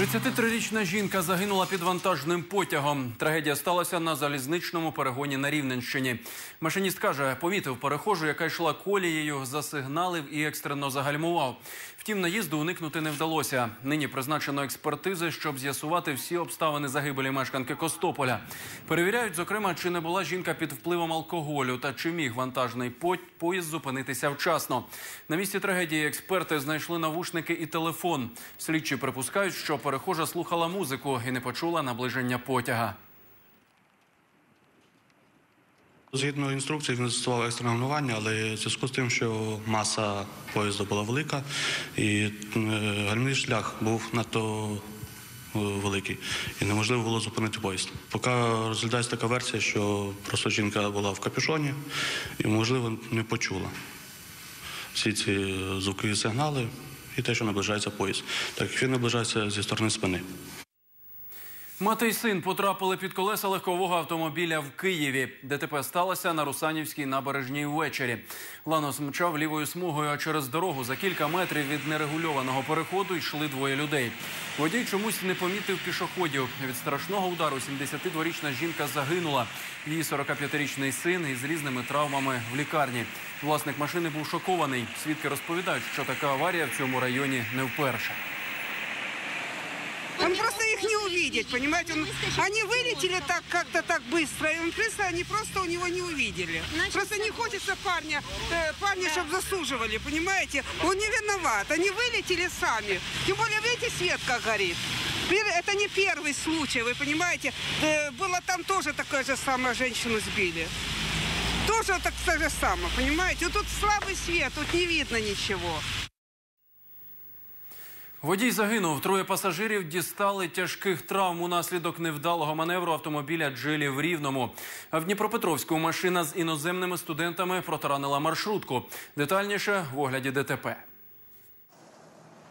33-річна жінка загинула під вантажним потягом. Трагедія сталася на залізничному перегоні на Рівненщині. Машиніст каже, помітив перехожу, яка йшла колією, засигналив і екстрено загальмував. Втім, наїзду уникнути не вдалося. Нині призначено експертизи, щоб з'ясувати всі обставини загибелі мешканки Костополя. Перевіряють, зокрема, чи не була жінка під впливом алкоголю та чи міг вантажний по- поїзд зупинитися вчасно. На місці трагедії експерти знайшли навушники і телефон. Слідчі припускають, що перехожа слухала музику і не почула наближення потяга. Згідно інструкції, він застосував екстрене але в зв'язку з тим, що маса поїзду була велика і е, гальмівний шлях був надто е, великий, і неможливо було зупинити поїзд. Поки розглядається така версія, що просто жінка була в капюшоні і, можливо, не почула всі ці звукові сигнали і те, що наближається поїзд, так як він наближається зі сторони спини. Мати й син потрапили під колеса легкового автомобіля в Києві. ДТП сталося на Русанівській набережній ввечері. Ланос мчав лівою смугою, а через дорогу за кілька метрів від нерегульованого переходу йшли двоє людей. Водій чомусь не помітив пішоходів. Від страшного удару 72-річна жінка загинула. Її 45-річний син із різними травмами в лікарні. Власник машини був шокований. Свідки розповідають, що така аварія в цьому районі не вперше. Он просто их не увидит, понимаете? Он- они вылетели так как-то так быстро, и он быстро они просто у него не увидели. Просто не хочется парня, э, парня, чтобы засуживали, понимаете? Он не виноват, они вылетели сами. Тем более, видите, свет как горит. Это не первый случай, вы понимаете? Э, Было там тоже такое же самое, женщину сбили. Тоже так то же самое, понимаете? Вот Тут слабый свет, тут не видно ничего. Водій загинув. Троє пасажирів дістали тяжких травм унаслідок невдалого маневру автомобіля Джилі в Рівному. В Дніпропетровську машина з іноземними студентами протаранила маршрутку. Детальніше в огляді ДТП.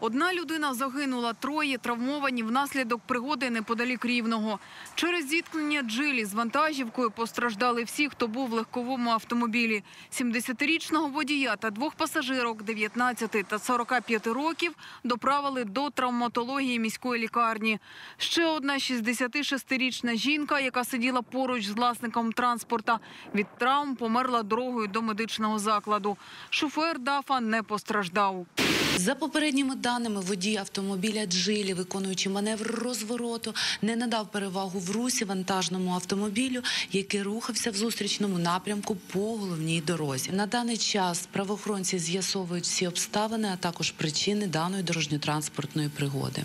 Одна людина загинула, троє травмовані внаслідок пригоди неподалік Рівного. Через зіткнення джилі з вантажівкою постраждали всі, хто був в легковому автомобілі. 70-річного водія та двох пасажирок 19 та 45 років доправили до травматології міської лікарні. Ще одна 66-річна жінка, яка сиділа поруч з власником транспорта, від травм померла дорогою до медичного закладу. Шофер ДАФа не постраждав. За попередніми даними, водій автомобіля Джилі, виконуючи маневр розвороту, не надав перевагу в русі вантажному автомобілю, який рухався в зустрічному напрямку по головній дорозі. На даний час правоохоронці з'ясовують всі обставини, а також причини даної дорожньо-транспортної пригоди.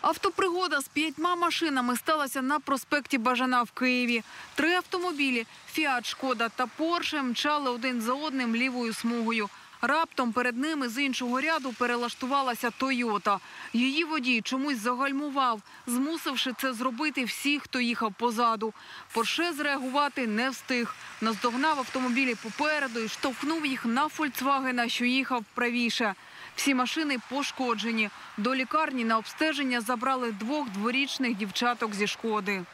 Автопригода з п'ятьма машинами сталася на проспекті Бажана в Києві. Три автомобілі Фіат, Шкода та Порше мчали один за одним лівою смугою. Раптом перед ними з іншого ряду перелаштувалася Тойота. Її водій чомусь загальмував, змусивши це зробити всі, хто їхав позаду. Порше зреагувати не встиг. Наздогнав автомобілі попереду і штовхнув їх на Фольксвагена, що їхав правіше. Всі машини пошкоджені. До лікарні на обстеження забрали двох дворічних дівчаток зі шкоди.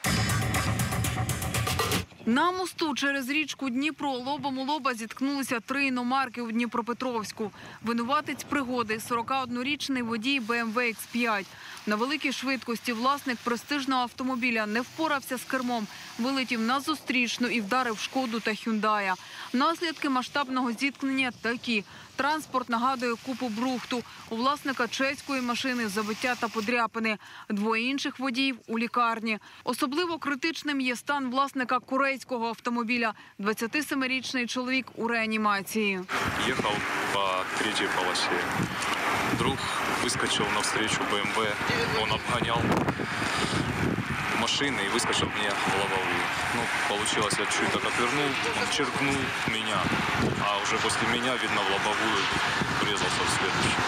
На мосту через річку Дніпро лобом у лоба зіткнулися три іномарки у Дніпропетровську. Винуватець пригоди – 41-річний водій BMW X5. На великій швидкості власник престижного автомобіля не впорався з кермом, вилетів на зустрічну і вдарив шкоду та хюндая. Наслідки масштабного зіткнення такі. Транспорт нагадує купу брухту. У власника чеської машини забиття та подряпини. Двоє інших водіїв у лікарні. Особливо критичним є стан власника корейського автомобіля. 27-річний чоловік у реанімації. ехал по третьей полосе. Вдруг выскочил навстречу БМВ. Он обгонял машины и выскочил мне в лобовую. Ну, получилось, я чуть так отвернул, он черкнул меня. А уже после меня, видно, в лобовую врезался в следующий.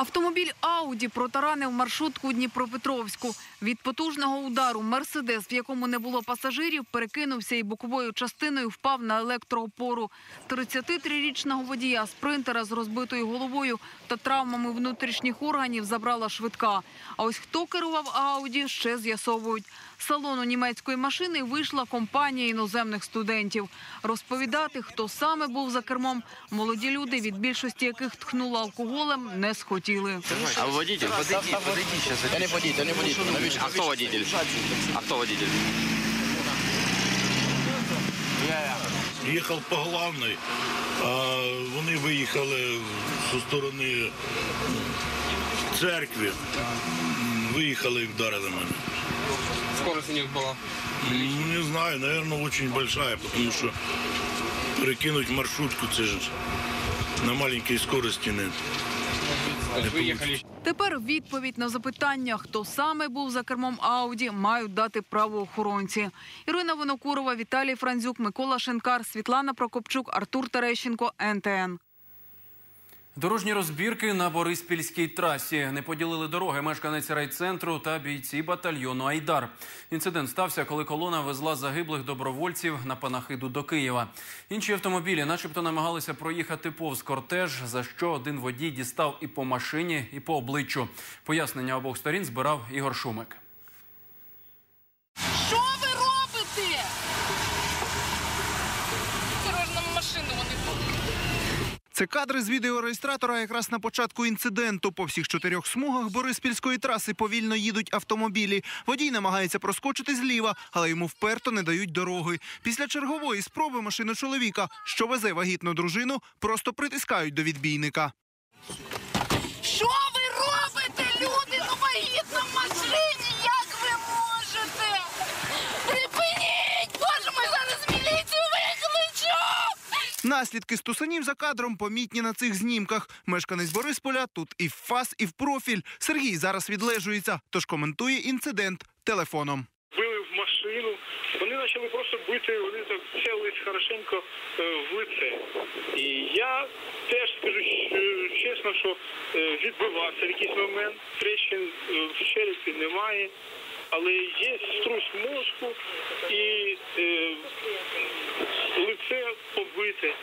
Автомобіль Ауді протаранив маршрутку Дніпропетровську. Від потужного удару Мерседес, в якому не було пасажирів, перекинувся і боковою частиною впав на електроопору. 33-річного водія спринтера з розбитою головою та травмами внутрішніх органів забрала швидка. А ось хто керував Ауді, ще з'ясовують. З салону німецької машини вийшла компанія іноземних студентів. Розповідати, хто саме був за кермом, молоді люди, від більшості яких тхнуло алкоголем, не схотіли. А водитель? Подойди, подойди сейчас. Я не водитель, я не водитель. А хто водитель? А хто водитель? Їхав по главної, а вони виїхали зі сторони церкви. Виїхали і вдарили мене. Скорость у них была. Ну, Не знаю, наверное, очень большая, потому что перекинуть маршрутку, це ж на маленькій скорості не. То есть вы ехали Тепер відповідь на запитання, хто саме був за кермом Ауді, мають дати правоохоронці. Ірина Винокурова, Віталій Франзюк, Микола Шенкар, Світлана Прокопчук, Артур Терещенко, НТН. Дорожні розбірки на Бориспільській трасі не поділили дороги мешканець райцентру та бійці батальйону Айдар. Інцидент стався, коли колона везла загиблих добровольців на панахиду до Києва. Інші автомобілі, начебто, намагалися проїхати повз кортеж, за що один водій дістав і по машині, і по обличчю. Пояснення обох сторін збирав Ігор Шумик. Що ви робите? Осторожно, машину вони Це кадри з відеореєстратора якраз на початку інциденту. По всіх чотирьох смугах Бориспільської траси повільно їдуть автомобілі. Водій намагається проскочити зліва, але йому вперто не дають дороги. Після чергової спроби машину чоловіка, що везе вагітну дружину, просто притискають до відбійника. Що ви Наслідки стусанів за кадром помітні на цих знімках. Мешканець Борисполя тут і в фас, і в профіль. Сергій зараз відлежується, тож коментує інцидент телефоном. били в машину. Вони почали просто бити, вони так цілились хорошенько е, в лице. І я теж скажу чесно, що е, відбивався в якийсь момент. Трещин е, в черепі немає. Але є струс мозку і е, лице побите.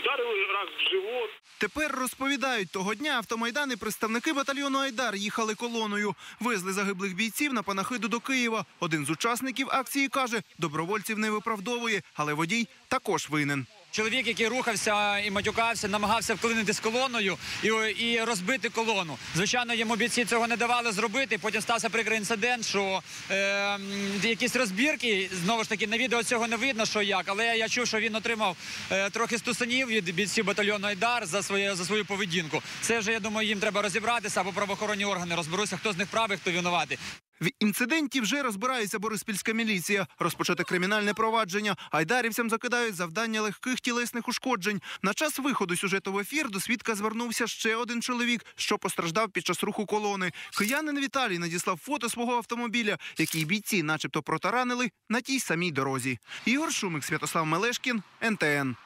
Вдарили раз в живот. Тепер розповідають, того дня автомайдани представники батальйону Айдар їхали колоною. Везли загиблих бійців на панахиду до Києва. Один з учасників акції каже, добровольців не виправдовує, але водій також винен. Чоловік, який рухався і матюкався, намагався вклинитись колоною і, і розбити колону. Звичайно, йому бійці цього не давали зробити. Потім стався прикрий інцидент, що е, якісь розбірки. Знову ж таки, на відео цього не видно, що як. Але я чув, що він отримав е, трохи стусанів від бійців батальйону Айдар за своє за свою поведінку. Це вже я думаю, їм треба розібратися або правоохоронні органи розберуться, хто з них правий, хто винуватий. В інциденті вже розбирається Бориспільська міліція. Розпочати кримінальне провадження. Айдарівцям закидають завдання легких тілесних ушкоджень. На час виходу сюжету в ефір до свідка звернувся ще один чоловік, що постраждав під час руху колони. Киянин Віталій надіслав фото свого автомобіля, який бійці, начебто, протаранили на тій самій дорозі. Ігор Шумик, Святослав Мелешкін, НТН.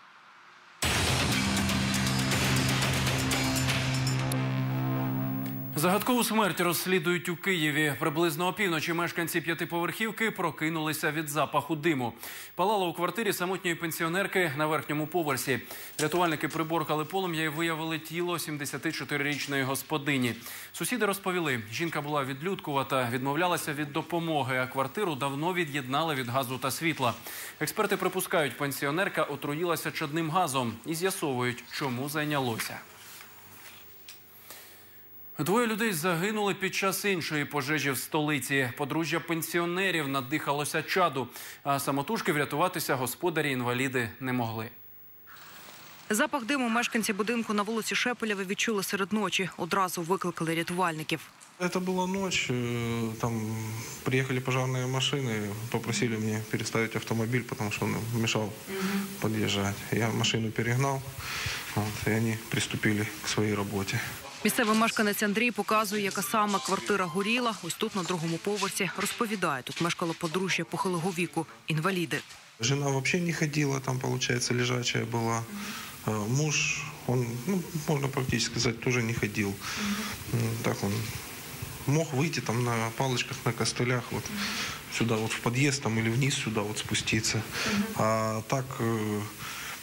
Загадкову смерть розслідують у Києві. Приблизно опівночі мешканці п'ятиповерхівки прокинулися від запаху диму. Палало у квартирі самотньої пенсіонерки на верхньому поверсі. Рятувальники приборкали полум'я і виявили тіло 74-річної господині. Сусіди розповіли, жінка була відлюдкувата, відмовлялася від допомоги, а квартиру давно від'єднали від газу та світла. Експерти припускають, пенсіонерка отруїлася чадним газом і з'ясовують, чому зайнялося. Двоє людей загинули під час іншої пожежі в столиці. Подружжя пенсіонерів надихалося чаду, а самотужки врятуватися господарі інваліди не могли. Запах диму мешканці будинку на вулиці Шепелєва відчули серед ночі. Одразу викликали рятувальників. Это была ночь, э, там приехали пожарные машины, попросили мне переставить автомобиль, потому что он мешал подъезжать. Я машину перегнал, вот, и они приступили к своей работе. Місцевий мешканець Андрій показує, яка саме квартира горіла. Ось тут на другому поверсі розповідає, тут мешкало подружжя похилого віку, інваліди. Жена вообще не ходила, там, получается, лежачая была. Э, Муж, он, ну, можно практически сказать, тоже не ходил. М, Так он мог выйти там на палочках, на костылях, вот сюда вот в подъезд там или вниз сюда вот спуститься. А так, э,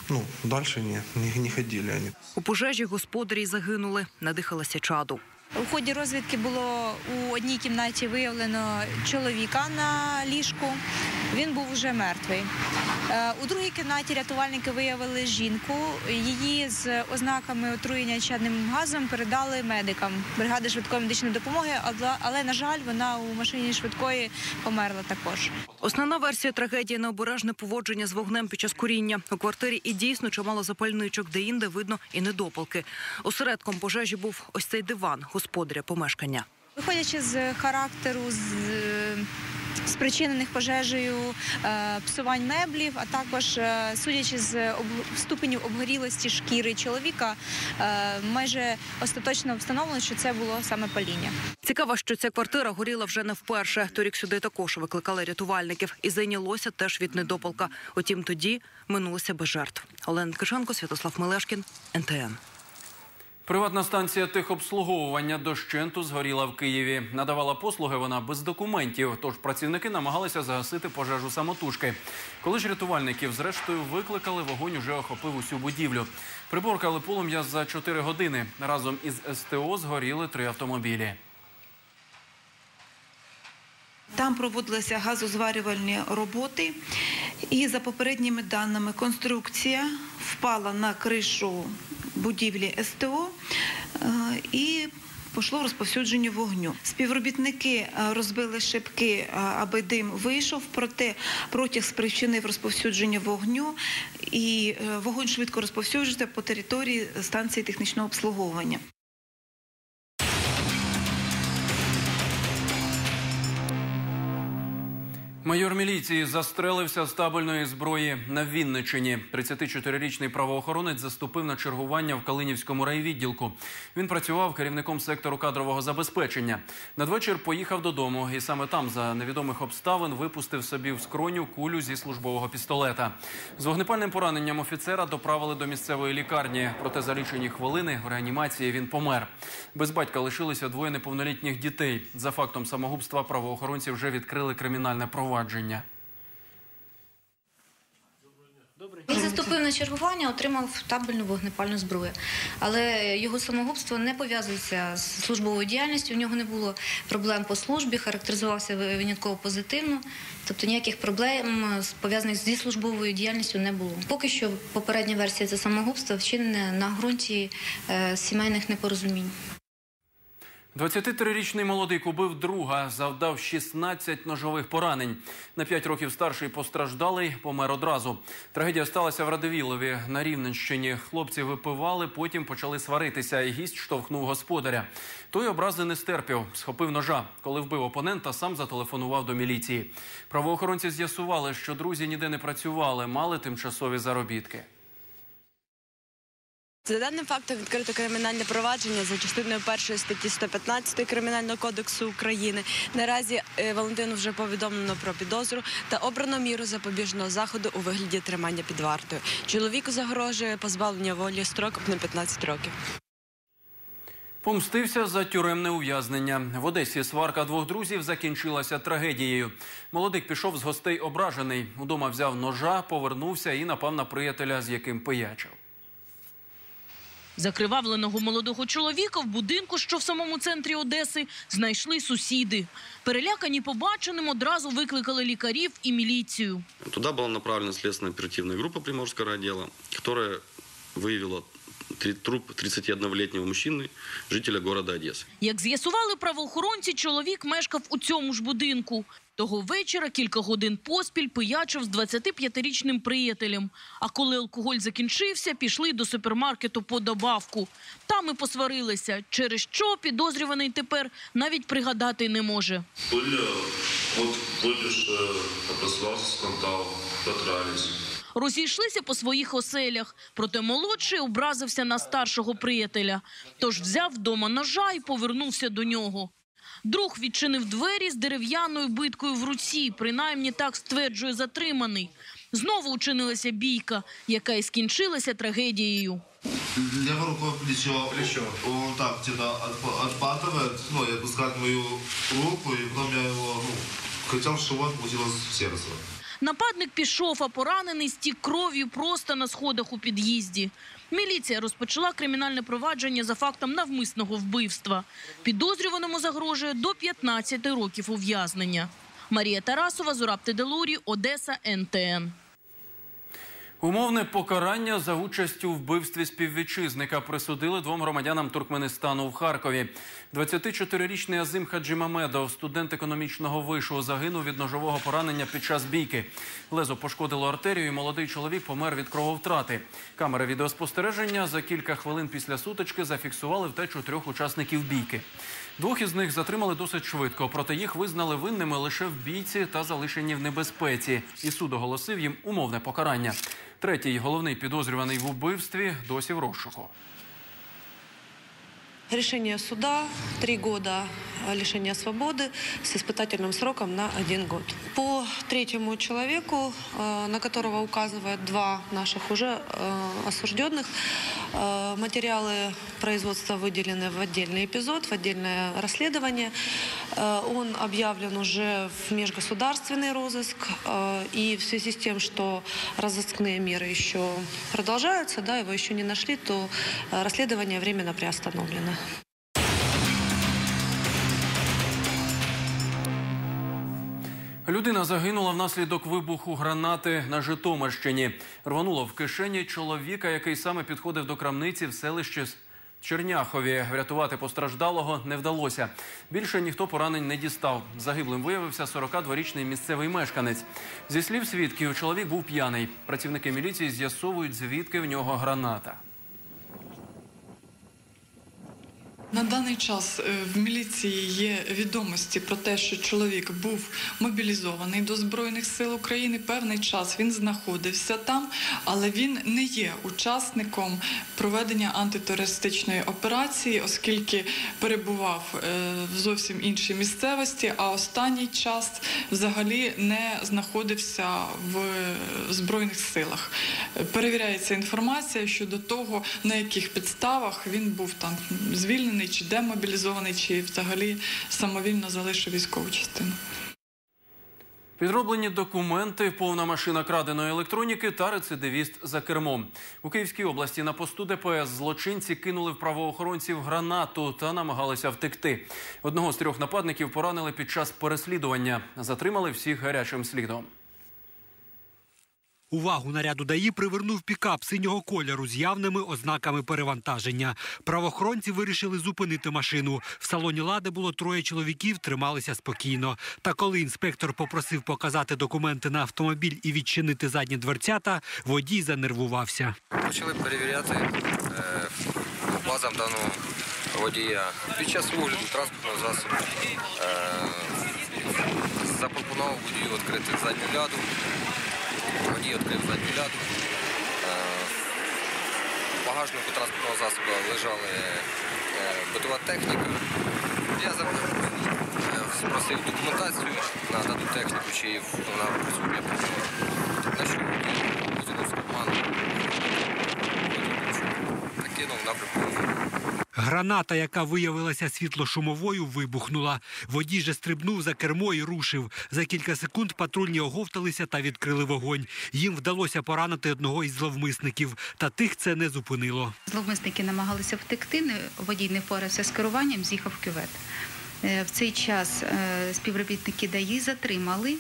ну, дальше ні, не, не ходили вони. У пожежі господарі загинули, надихалася чаду. У ході розвідки було у одній кімнаті виявлено чоловіка на ліжку. Він був вже мертвий. Е, У другій кімнаті рятувальники виявили жінку. Її з ознаками отруєння чадним газом передали медикам бригади швидкої медичної допомоги, але на жаль, вона у машині швидкої померла також. Основна версія трагедії необережне поводження з вогнем під час куріння. У квартирі і дійсно чимало запальничок, де інде видно і недопалки. Осередком пожежі був ось цей диван господаря помешкання. Виходячи з характеру з е, спричинених пожежею е, псувань меблів, а також е, судячи з ступеню обгорілості шкіри чоловіка, майже остаточно встановлено, що це було саме паління. Цікаво, що ця квартира горіла вже не вперше. Торік сюди також викликали рятувальників і зайнялося теж від недопалка. Утім, тоді минулося без жертв. Олена Ткаченко, Святослав Мелешкін, НТН. Приватна станція техобслуговування дощенту згоріла в Києві. Надавала послуги вона без документів, тож працівники намагалися загасити пожежу самотужки. Коли ж рятувальників зрештою викликали, вогонь уже охопив усю будівлю. Приборкали полум'я за 4 години. Разом із СТО згоріли три автомобілі. Там проводилися газозварювальні роботи, і за попередніми даними конструкція впала на кришу будівлі СТО е, і пішло розповсюдження вогню. Співробітники е, розбили шибки, е, аби дим вийшов, проте протяг спричинив розповсюдження вогню, і вогонь швидко розповсюджується по території станції технічного обслуговування. Майор міліції застрелився з табельної зброї на Вінничині. 34-річний правоохоронець заступив на чергування в Калинівському райвідділку. Він працював керівником сектору кадрового забезпечення. Надвечір поїхав додому, і саме там, за невідомих обставин, випустив собі в скроню кулю зі службового пістолета. З вогнепальним пораненням офіцера доправили до місцевої лікарні. Проте за лічені хвилини в реанімації він помер. Без батька лишилися двоє неповнолітніх дітей. За фактом самогубства правоохоронці вже відкрили кримінальне провадження. Він заступив на чергування, отримав табельну вогнепальну зброю. Але його самогубство не пов'язується з службовою діяльністю. У нього не було проблем по службі, характеризувався винятково позитивно. Тобто ніяких проблем з- пов'язаних зі службовою діяльністю не було. Поки що попередня версія це самогубство вчинене на ґрунті е, сімейних непорозумінь. 23-річний молодик убив друга, завдав 16 ножових поранень. На 5 років старший постраждалий помер одразу. Трагедія сталася в Радивілові на Рівненщині. Хлопці випивали, потім почали сваритися, і гість штовхнув господаря. Той образи не стерпів, схопив ножа. Коли вбив опонента, сам зателефонував до міліції. Правоохоронці з'ясували, що друзі ніде не працювали, мали тимчасові заробітки. За даним фактом відкрито кримінальне провадження за частиною першої статті 115 Кримінального кодексу України. Наразі е, Валентину вже повідомлено про підозру та обрано міру запобіжного заходу у вигляді тримання під вартою. Чоловіку загрожує позбавлення волі строком на 15 років. Помстився за тюремне ув'язнення. В Одесі сварка двох друзів закінчилася трагедією. Молодик пішов з гостей ображений. Удома взяв ножа, повернувся і напав на приятеля, з яким пиячив. Закривавленого молодого чоловіка в будинку, що в самому центрі Одеси, знайшли сусіди. Перелякані побаченим одразу викликали лікарів і міліцію. Туда была направлена следственно-оперативная группа Приморского отдела, которая выявила три- труп 31-летнего мужчины, жителя города Одессы. Як з'ясували правоохоронці, чоловік мешкав у цьому ж будинку. Того вечора кілька годин поспіль пиячив з 25-річним приятелем. А коли алкоголь закінчився, пішли до супермаркету по добавку. Там і посварилися, через що підозрюваний тепер навіть пригадати не може. Были, вот помнишь, образовался скандал, подрались. Розійшлися по своїх оселях, проте молодший образився на старшого приятеля. Тож взяв вдома ножа і повернувся до нього. Друг відчинив двері з дерев'яною биткою в руці, принаймні так стверджує затриманий. Знову учинилася бійка, яка і скінчилася трагедією. Левой рукой плечо. Плечо. Он так где-то отп- отпадывает, ну, и отпускает мою руку, и потом я его, ну, хотел, чтобы он в сердце. Нападник пішов, а поранений стік кров'ю просто на сходах у під'їзді. Міліція розпочала кримінальне провадження за фактом навмисного вбивства. Підозрюваному загрожує до 15 років ув'язнення. Марія Тарасова, Зураб Теделурі, Одеса, НТН. Умовне покарання за участь у вбивстві співвітчизника присудили двом громадянам Туркменистану в Харкові. 24-річний Азим Хаджимамедов, студент економічного вишу, загинув від ножового поранення під час бійки. Лезо пошкодило артерію. і Молодий чоловік помер від крововтрати. Камери відеоспостереження за кілька хвилин після сутички зафіксували втечу трьох учасників бійки. Двох із них затримали досить швидко, проте їх визнали винними лише в бійці та залишені в небезпеці. І суд оголосив їм умовне покарання. Третій головний підозрюваний в убивстві досі в розшуку. Решение суда – три года лишения свободы с испытательным сроком на один год. По третьему человеку, э, на которого указывают два наших уже э, осужденных, э, материалы производства выделены в отдельный эпизод, в отдельное расследование. Он объявлен уже в межгосударственный розыск. И в связи с тем, что разыскные меры еще продолжаются, да, его еще не нашли, то расследование временно приостановлено. Людина загинула внаслідок вибуху гранати на Житомирщині. Рвануло в кишені чоловіка, який саме підходив до крамниці в селищі Черняхові. Врятувати постраждалого не вдалося. Більше ніхто поранень не дістав. Загиблим виявився 42-річний місцевий мешканець. Зі слів свідків, чоловік був п'яний. Працівники міліції з'ясовують, звідки в нього граната. На даний час е, в міліції є відомості про те, що чоловік був мобілізований до Збройних сил України. Певний час він знаходився там, але він не є учасником проведення антитерористичної операції, оскільки перебував е, в зовсім іншій місцевості, а останній час взагалі не знаходився в Збройних силах. Перевіряється інформація щодо того, на яких підставах він був там звільнений чи демобілізований, чи взагалі самовільно залишив військову частину. Підроблені документи, повна машина краденої електроніки та рецидивіст за кермом. У Київській області на посту ДПС злочинці кинули в правоохоронців гранату та намагалися втекти. Одного з трьох нападників поранили під час переслідування. Затримали всіх гарячим слідом. Увагу наряду ДАІ привернув пікап синього кольору з явними ознаками перевантаження. Правоохоронці вирішили зупинити машину. В салоні лади було троє чоловіків, трималися спокійно. Та коли інспектор попросив показати документи на автомобіль і відчинити задні дверцята, водій занервувався. Почали перевіряти е, базам даного водія. Під час огляду транспортного засобу е, запропонував водію відкрити задню ляду. Водій відкрив задню ляду. Е, В багажнику транспортного засобу лежала е, битова техніка. Я спросив документацію на дану техніку, чи вона присутня. На що накинув напрямку. Граната, яка виявилася світлошумовою, вибухнула. Водій же стрибнув за кермо і рушив. За кілька секунд патрульні оговталися та відкрили вогонь. Їм вдалося поранити одного із зловмисників, та тих це не зупинило. Зловмисники намагалися втекти, водій не впорався з керуванням, з'їхав в кювет. Е, В цей час е, співробітники ДАІ затримали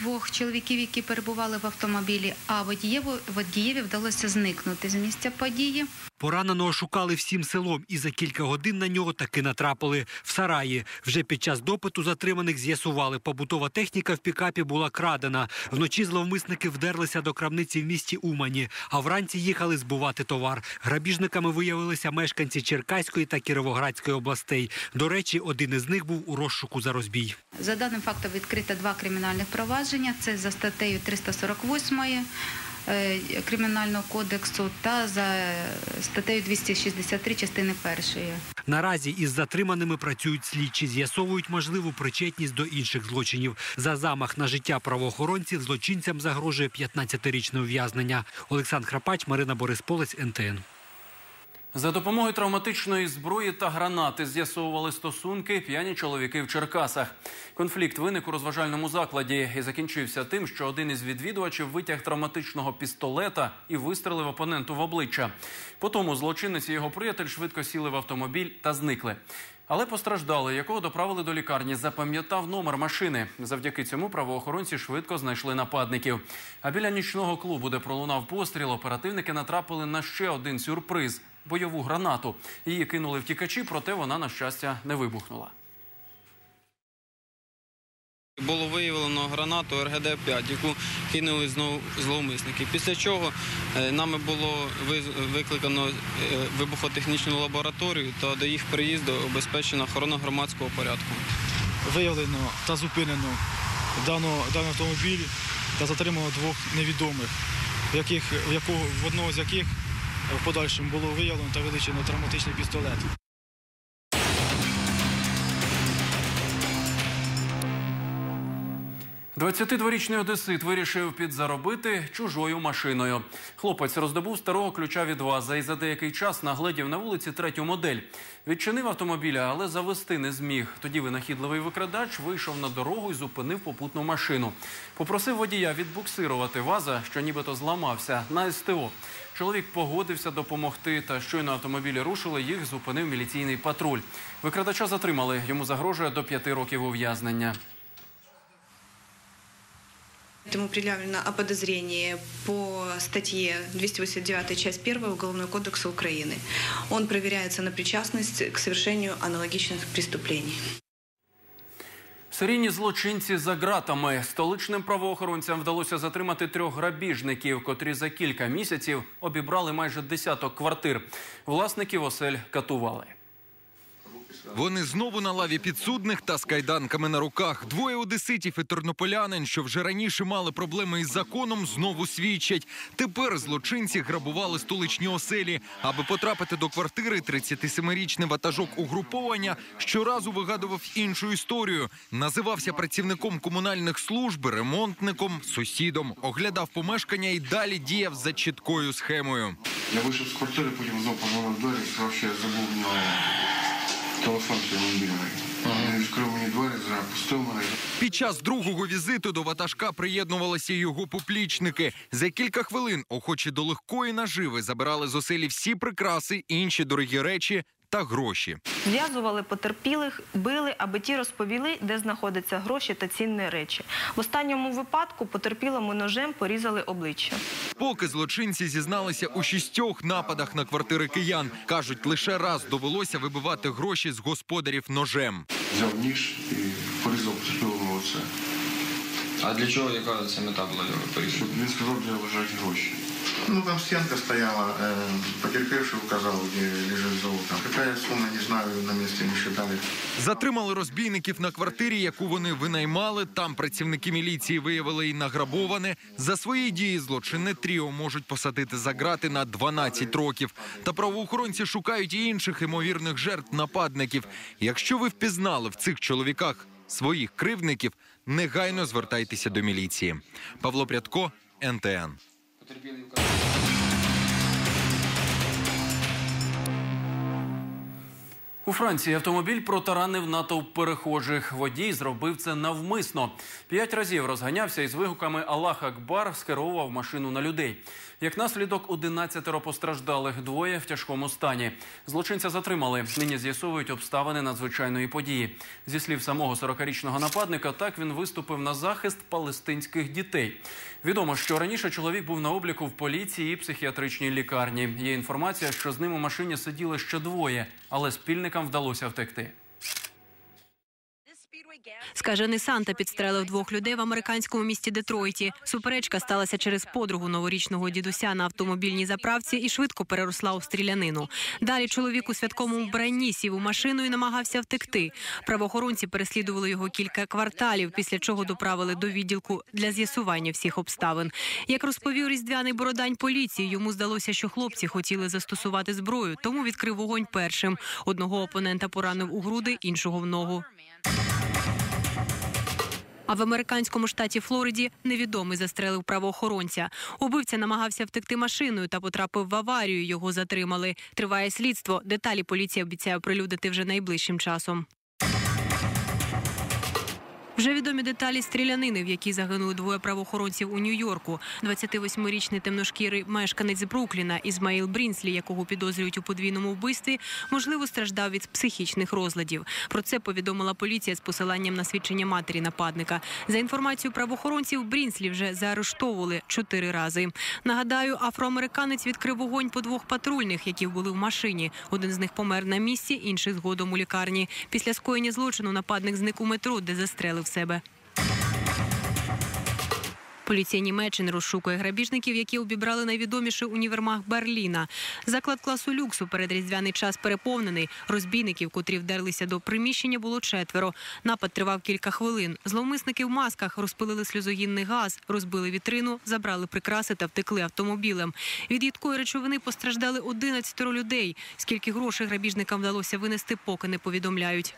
двох чоловіків, які перебували в автомобілі, а водієву, водієві вдалося зникнути з місця події. Пораненого шукали всім селом, і за кілька годин на нього таки натрапили в сараї. Вже під час допиту затриманих з'ясували, побутова техніка в пікапі була крадена. Вночі зловмисники вдерлися до крамниці в місті Умані, а вранці їхали збувати товар. Грабіжниками виявилися мешканці Черкаської та Кіровоградської областей. До речі, один із них був у розшуку за розбій. За даним фактом відкрито два кримінальних провадження. Це за статтею 348 е, Кримінального кодексу та за статтею 263 частини першої. Наразі із затриманими працюють слідчі, з'ясовують можливу причетність до інших злочинів. За замах на життя правоохоронців злочинцям загрожує 15-річне ув'язнення. Олександр Храпач, Марина Борисполець, НТН. За допомогою травматичної зброї та гранати з'ясовували стосунки п'яні чоловіки в Черкасах. Конфлікт виник у розважальному закладі і закінчився тим, що один із відвідувачів витяг травматичного пістолета і вистрелив опоненту в обличчя. Потім злочинець і його приятель швидко сіли в автомобіль та зникли. Але постраждалий, якого доправили до лікарні, запам'ятав номер машини. Завдяки цьому правоохоронці швидко знайшли нападників. А біля нічного клубу, де пролунав постріл, оперативники натрапили на ще один сюрприз бойову гранату. Її кинули втікачі, проте вона, на щастя, не вибухнула. Було виявлено гранату РГД-5, яку кинули знову зловмисники. Після чого е, нами було викликано е, вибухотехнічну лабораторію та до їх приїзду обезпечена охорона громадського порядку. виявлено та зупинено дано, даний автомобіль та затримано двох невідомих, в, яких, в, якого, в одного з яких в подальшому було виявлено та вилучено травматичний пістолет. – 22-річний одесит вирішив підзаробити чужою машиною. Хлопець роздобув старого ключа від ВАЗа і за деякий час нагледів на вулиці третю модель. Відчинив автомобіля, але завести не зміг. Тоді винахідливий викрадач вийшов на дорогу і зупинив попутну машину. Попросив водія відбуксирувати ВАЗа, що нібито зламався, на СТО. Чоловік погодився допомогти, та щойно автомобілі рушили, їх зупинив міліційний патруль. Викрадача затримали. Йому загрожує до п'яти років ув'язнення. Ему предъявлено о подозрении по статье 289 часть 1 Уголовного кодекса Украины. Он проверяется на причастность к совершению аналогичных преступлений. Серійні злочинці за ґратами. Столичним правоохоронцям вдалося затримати трьох грабіжників, котрі за кілька місяців обібрали майже десяток квартир. Власників осель катували. Вони знову на лаві підсудних та з кайданками на руках. Двоє одеситів і тернополянин, що вже раніше мали проблеми із законом, знову свідчать. Тепер злочинці грабували столичні оселі. Аби потрапити до квартири, 37-річний ватажок угруповання щоразу вигадував іншу історію. Називався працівником комунальних служб, ремонтником, сусідом, оглядав помешкання і далі діяв за чіткою схемою. Я вийшов з квартири, потім знову позвонив двері, що я забув на телефон свій мобільний. Він відкрив мені двері, запустив мене. Під час другого візиту до ватажка приєднувалися його поплічники. За кілька хвилин охочі до легкої наживи забирали з оселі всі прикраси, інші дорогі речі та гроші. Зв'язували потерпілих, били, аби ті розповіли, де знаходяться гроші та цінні речі. В останньому випадку потерпілому ножем порізали обличчя. Поки злочинці зізналися у шістьох нападах на квартири киян. Кажуть, лише раз довелося вибивати гроші з господарів ножем. Взяв ніж і порізав потерпілому оце. А для чого яка це мета була? Щоб він сказав, де лежать гроші. Ну, там стенка стояла, э, потерпевший указал, где лежит золото. Какая сумма, не знаю, на месте не считали. Затримали розбійників на квартирі, яку вони винаймали. Там працівники міліції виявили і награбоване. За свої дії злочинне тріо можуть посадити за грати на 12 років. Та правоохоронці шукають і інших ймовірних жертв нападників. Якщо ви впізнали в цих чоловіках своїх кривдників, негайно звертайтеся до міліції. Павло Прядко, НТН. У Франції автомобіль протаранив натовп перехожих. Водій зробив це навмисно. П'ять разів розганявся із вигуками Аллах Акбар, скеровував машину на людей. Як наслідок, 11 постраждалих, двоє в тяжкому стані. Злочинця затримали. Нині з'ясовують обставини надзвичайної події. Зі слів самого 40-річного нападника, так він виступив на захист палестинських дітей. Відомо, що раніше чоловік був на обліку в поліції і психіатричній лікарні. Є інформація, що з ним у машині сиділи ще двоє, але спільникам вдалося втекти. Скажений Санта підстрелив двох людей в американському місті Детройті. Суперечка сталася через подругу новорічного дідуся на автомобільній заправці і швидко переросла у стрілянину. Далі чоловік у святковому вбранні сів у машину і намагався втекти. Правоохоронці переслідували його кілька кварталів, після чого доправили до відділку для з'ясування всіх обставин. Як розповів різдвяний бородань поліції, йому здалося, що хлопці хотіли застосувати зброю, тому відкрив вогонь першим. Одного опонента поранив у груди, іншого в ногу. А в американському штаті Флориді невідомий застрелив правоохоронця. Убивця намагався втекти машиною та потрапив в аварію. Його затримали. Триває слідство. Деталі поліція обіцяє прилюдити вже найближчим часом. Вже відомі деталі стрілянини, в якій загинули двоє правоохоронців у Нью-Йорку. 28-річний темношкірий мешканець Брукліна Ізмаїл Брінслі, якого підозрюють у подвійному вбивстві, можливо, страждав від психічних розладів. Про це повідомила поліція з посиланням на свідчення матері нападника. За інформацією правоохоронців, Брінслі вже заарештовували чотири рази. Нагадаю, афроамериканець відкрив вогонь по двох патрульних, які були в машині. Один з них помер на місці, інший згодом у лікарні. Після скоєння злочину нападник зник у метро, де застрелив себе. Поліція Німеччини розшукує грабіжників, які обібрали найвідоміший універмаг Берліна. Заклад класу люксу перед різдвяний час переповнений. Розбійників, котрі вдерлися до приміщення, було четверо. Напад тривав кілька хвилин. Зловмисники в масках розпилили сльозогінний газ, розбили вітрину, забрали прикраси та втекли автомобілем. Від їдкої речовини постраждали 11 людей. Скільки грошей грабіжникам вдалося винести, поки не повідомляють.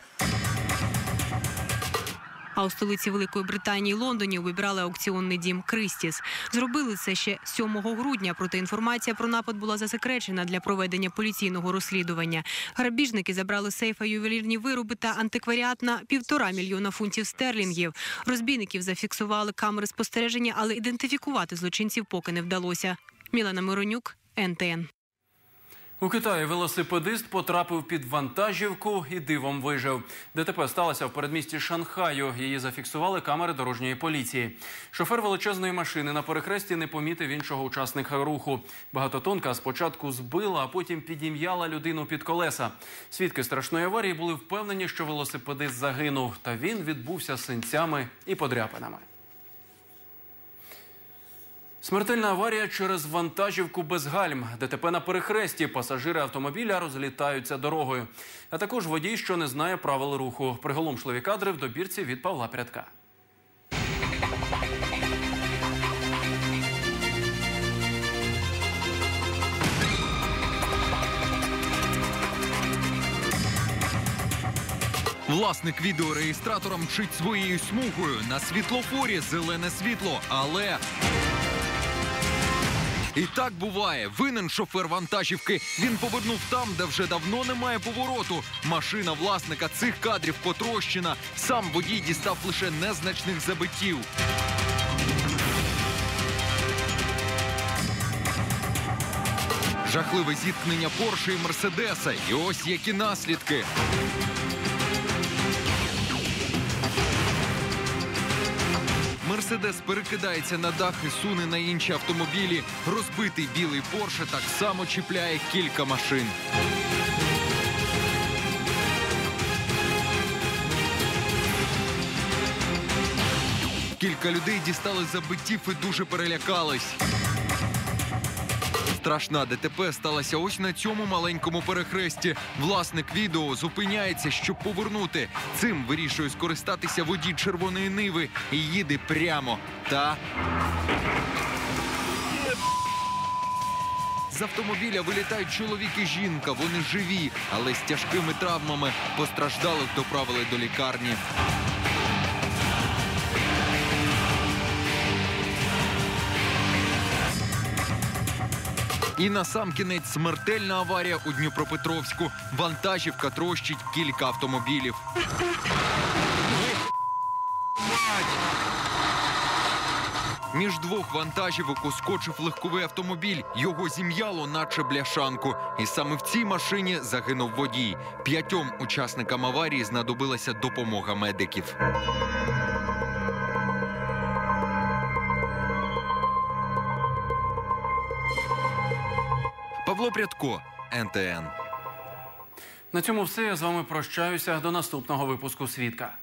А у столиці Великої Британії Лондоні вибрали аукціонний дім Кристіс. Зробили це ще 7 грудня. Проте інформація про напад була засекречена для проведення поліційного розслідування. Грабіжники забрали сейфа ювелірні вироби та антикваріат на півтора мільйона фунтів стерлінгів. Розбійників зафіксували камери спостереження, але ідентифікувати злочинців поки не вдалося. Мілана Миронюк, НТН. У Китаї велосипедист потрапив під вантажівку і дивом вижив. ДТП сталося в передмісті Шанхаю. Її зафіксували камери дорожньої поліції. Шофер величезної машини на перехресті не помітив іншого учасника руху. Багатотонка спочатку збила, а потім підім'яла людину під колеса. Свідки страшної аварії були впевнені, що велосипедист загинув, та він відбувся синцями і подряпинами. Смертельна аварія через вантажівку без гальм. ДТП на перехресті. Пасажири автомобіля розлітаються дорогою. А також водій, що не знає правил руху. Приголомшливі кадри в добірці від Павла Прядка. Власник відеореєстратора мчить своєю смугою на світлофорі зелене світло, але. І так буває. Винен шофер вантажівки. Він повернув там, де вже давно немає повороту. Машина власника цих кадрів потрощена. Сам водій дістав лише незначних забиттів. Жахливе зіткнення Порше і Мерседеса. І ось які наслідки. Мерседес перекидається на дах і суне на інші автомобілі. Розбитий білий Порше так само чіпляє кілька машин. Кілька людей дістали забиттів і дуже перелякались. Страшна ДТП сталася ось на цьому маленькому перехресті. Власник відео зупиняється, щоб повернути. Цим вирішує скористатися водій червоної ниви і їде прямо. Та з автомобіля вилітають чоловік і жінка. Вони живі, але з тяжкими травмами постраждалих доправили до лікарні. І на сам кінець смертельна аварія у Дніпропетровську. Вантажівка трощить кілька автомобілів. Між двох вантажівок ускочив легковий автомобіль. Його зім'яло, наче бляшанку. І саме в цій машині загинув водій. П'ятьом учасникам аварії знадобилася допомога медиків. Павло Прядко, НТН. На цьому все. Я з вами прощаюся. До наступного випуску свідка.